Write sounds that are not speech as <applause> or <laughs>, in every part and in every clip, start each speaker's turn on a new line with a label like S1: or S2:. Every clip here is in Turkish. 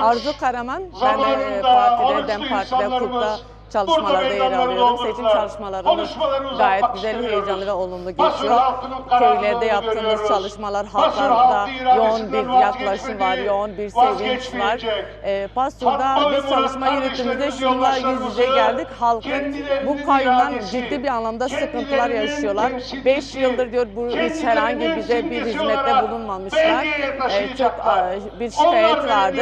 S1: Arzu Karaman, ben de partide, DEM Parti'de, KUP'ta çalışmalarda yer alıyorum. Seçim çalışmalarımız gayet güzel, heyecanlı ve olumlu geçiyor. Köylerde yaptığımız çalışmalar halklarda yoğun bir yaklaşım var, yoğun bir sevinç var. E, Pastur'da biz çalışma yürüttüğümüzde şunla yüz yüze geldik. Halkın bu kayyumdan ciddi bir anlamda sıkıntılar yaşıyorlar. 5 yıldır diyor bu hiç herhangi bize bir hizmette bulunmamışlar. E, çok e, bir şikayet vardı.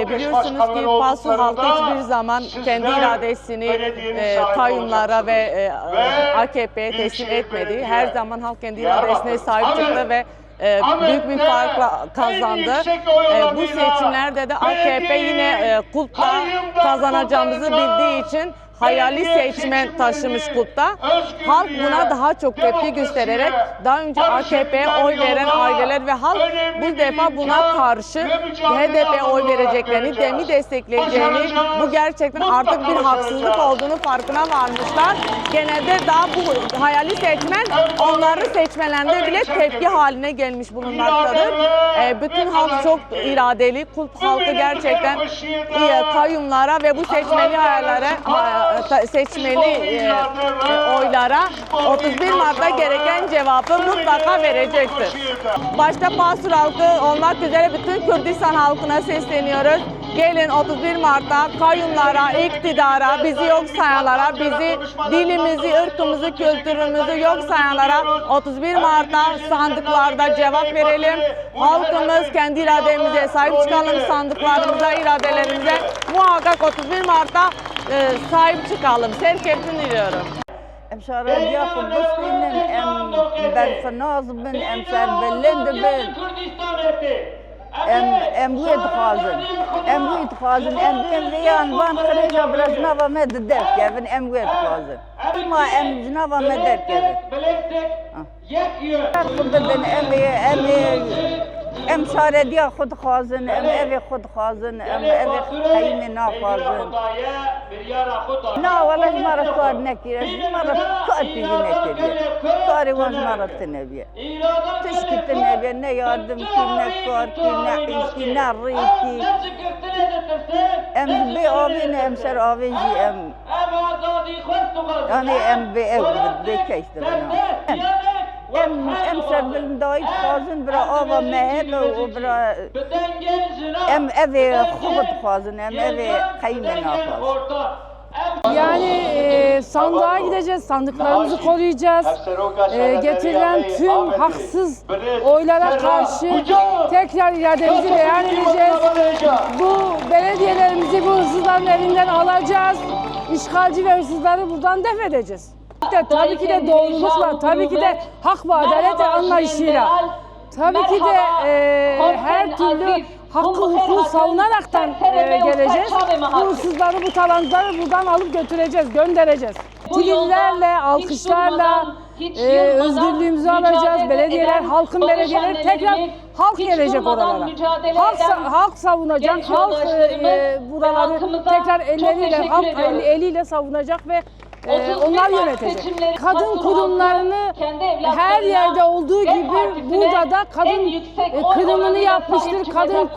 S1: E, biliyorsunuz ki Pastur halkı hiçbir zaman kendi iradesini e, kayyumlara ve e, AKP'ye teslim etmedi. Her zaman halk kendi iradesine sahip çıktı ve e, büyük bir farkla kazandı. E, bu seçimlerde de AKP yine e, kulpla kazanacağımızı bildiği için hayali seçmen taşımış kulpta. Halk buna daha çok tepki göstererek daha önce AKP'ye oy veren aileler ve halk bu defa buna karşı HDP'ye oy vereceklerini, DEM'i destekleyeceğini, bu gerçekten artık bir haksızlık olduğunu farkına varmışlar. Genelde daha bu hayali seçmen onların seçmelerinde bile tepki haline gelmiş bulunmaktadır. E, bütün halk çok iradeli, kulp halkı gerçekten e, kayyumlara ve bu seçmeli hayallere, seçmeli e, oylara 31 Mart'ta gereken cevabı mutlaka verecektir. Başta Pasur halkı olmak üzere bütün Kürdistan halkına sesleniyoruz. Gelin 31 Mart'ta kayyumlara, iktidara, bizi yok sayanlara, bizi dilimizi, ırkımızı, kültürümüzü yok sayanlara 31 Mart'ta sandıklarda cevap verelim. Halkımız kendi irademize sahip çıkalım, sandıklarımıza, iradelerimize muhakkak 31 Mart'ta sahip çıkalım. Serkeftin diliyorum.
S2: ام شارع ياخذ بسكين ام برفناز بن ام سر بلند بن ام ام ويد خازن ام ويد خازن ام بين ريان وان خريجة بلا جنابة ما ددك كيفن ام ويد خازن ما ام جنابة ما ددك كيفن خد بن ام ام ام شارع ياخذ خازن ام ابي خد خازن ام ابي خيمة نا خازن ना वाला हमारा स्वर न किया हमारा स्वर भी न किया सारे वो हमारा तने भी तुझ कितने भी न yardım ki ne kar ki ne iş ki ne rı ki. em bi avin em ser avin ji em yani em bi ev bi em em ser bilim dayı kazın bira ava mehebe o bira em evi khubut kazın em evi kaymen kazın
S3: Yani e, sandığa gideceğiz, sandıklarımızı koruyacağız. E, getirilen tüm haksız oylara karşı tekrar irademizi beyan edeceğiz. Bu belediyelerimizi bu hırsızların elinden alacağız. İşgalci ve hırsızları buradan def edeceğiz. İşte tabii ki de doğrulukla, tabii ki de hak ve adalet anlayışıyla, tabii ki de e, her türlü hakkı hukuku savunaraktan e, geleceğiz. Bu hırsızları, bu talancıları buradan alıp götüreceğiz, göndereceğiz. Tilillerle, alkışlarla e, özgürlüğümüzü alacağız. Belediyeler, halkın belediyeleri tekrar halk gelecek oralara. Halk, halk savunacak, halk e, e, buraları tekrar elleriyle, halk el- eliyle savunacak ve e, onlar yönetecek. Kadın kurumlarını her yerde olduğu gibi burada da kadın e, kırımını yapmıştır. Kadın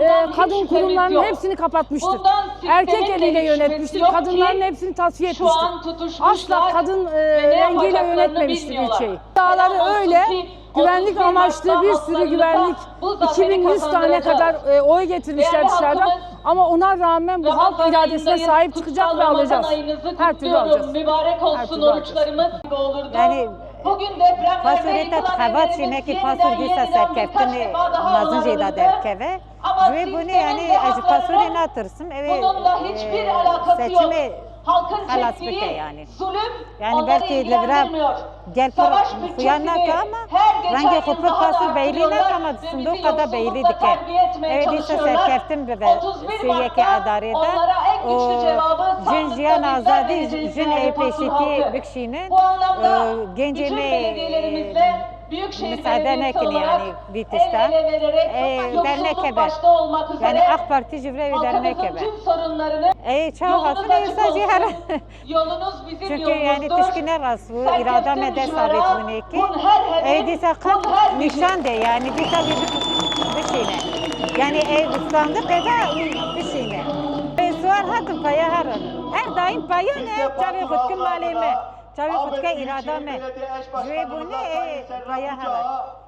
S3: e, kadın kurumlarının hepsini kapatmıştır. Erkek eliyle yönetmiştir. Kadınların hepsini tasfiye etmiştir. Asla kadın e, rengiyle yönetmemiştir ilçeyi. Dağları öyle güvenlik amaçlı bir sürü güvenlik 2100 tane kadar e, oy getirmişler dışarıdan. Ama ona rağmen bu halk iradesine sahip çıkacak ve alacağız. Her türlü alacağız.
S4: Mübarek olsun oruçlarımız olurdu.
S5: Yani
S4: Bugün yeniden
S5: serkeftini
S4: birkaç defa daha
S5: mazın jeyda
S4: onarıldı.
S5: derkeve.
S4: Ama
S5: Ve bunu yani acı
S4: haklarının
S5: fasulye natırsın. Evet
S4: Bununla hiçbir alakası yok. Halkın çektiği
S5: yani.
S4: zulüm
S5: Yani
S4: onları ilgilendirmiyor.
S5: gel
S4: Savaş bütçesini
S5: ama
S4: her geçen yıl daha da arttırıyorlar ve bizi
S5: dike.
S4: terbiye etmeye çalışıyorlar.
S5: serkeftim ve
S4: 31
S5: siyeki
S4: Mart'ta onlara en güçlü cevabı sandıkta bizler vereceğiz
S5: peşiti
S4: halkı.
S5: bikşinin
S4: Bu anlamda
S5: e,
S4: bütün belediyelerimizle Büyükşehir
S5: nekin
S4: olarak
S5: yani bitişte.
S4: el ele vererek
S5: E,
S4: yoksulluk
S5: dernek ebe.
S4: başta olmak üzere
S5: Yani AK Parti jivre ve dernek ebe.
S4: tüm sorunlarını
S5: Ey çağ
S4: Yolunuz
S5: hasıl
S4: olsun. <laughs> Yolunuz bizim
S5: Çünkü yani
S4: yolumuzdur.
S5: tişkine rasu
S4: Serkeftin
S5: irada mede sabit bunu ki.
S4: kun her hedef,
S5: Ey
S4: her bizim.
S5: nişan de yani disa bir bir şeyine. Yani ev ıslandık eda bişine. E, suar hatın paya harın. Her daim paya ne? Çavi hutkum malime. Çavi hutka irada me. Jwe bu ne? E, paya harın.